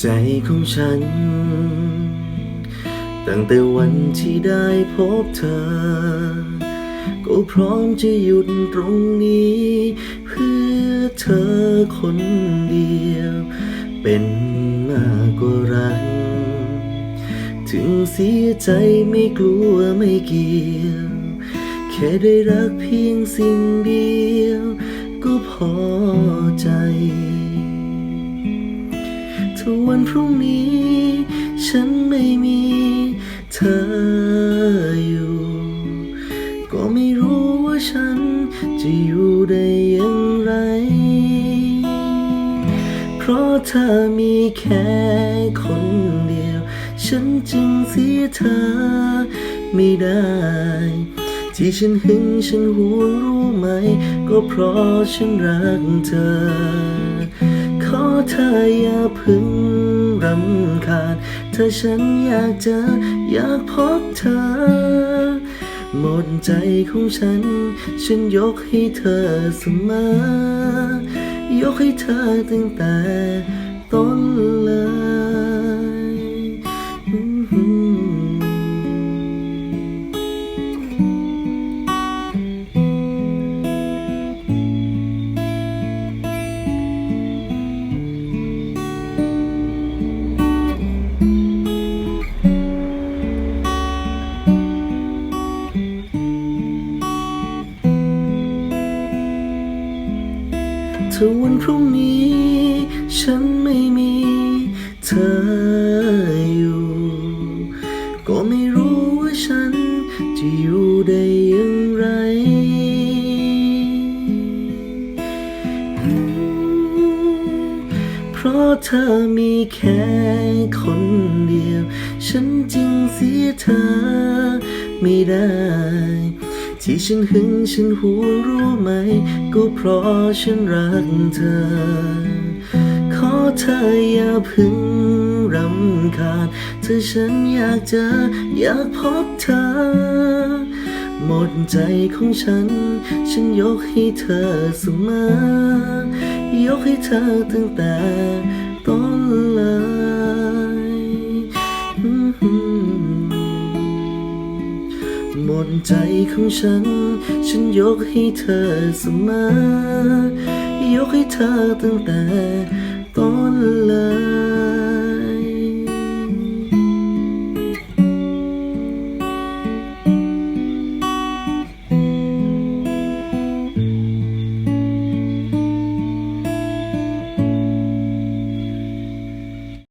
ใจของฉัน ตั้งแต่วันที่ได้พบเธอ ก็พร้อมจะหยุดตรงนี้ เพื่อเธอคนเดียว เป็นมากกว่ารัก ถึงเสียใจไม่กลัวไม่เกี่ยว แค่ได้รักเพียงสิ่งเดียว ก็พอใจ ถ้าวันพรุ่งนี้ ฉันไม่มีเธออยู่ ก็ไม่รู้ว่าฉันจะอยู่ได้อย่างไร เพราะเธอมีแค่คนเดียว ฉันจึงเสียเธอไม่ได้ที่ฉันหึงฉันหวงรู้ไหม ก็เพราะฉันรักเธอ ขอเธออย่าพึ่งรำคาญถ้าฉันอยากเจออยากพบเธอ หมดใจของฉัน ฉันยกให้เธอเสมอ ยกให้เธอตั้งแต่ต้น ถ้าวันพรุ่งนี้ ฉันไม่มีเธออยู่ ก็ไม่รู้ว่าฉันจะอยู่ได้อย่างไร เพราะเธอมีแค่คนเดียว ฉันจึงเสียเธอไม่ได้ ที่ฉันหึงฉันหวงรู้ไหม ก็เพราะฉันรักเธอ ขอเธออย่าเพึ่งรำคาญถ้าฉันอยากเจออยากพบเธอ หมดใจของฉัน ฉันยกให้เธอเสมอ ยกให้เธอตั้งแต่ต้นเลย ใจของฉัน ฉันยกให้เธอเสมอยกให้เธอตั้งแต่ต้นเลย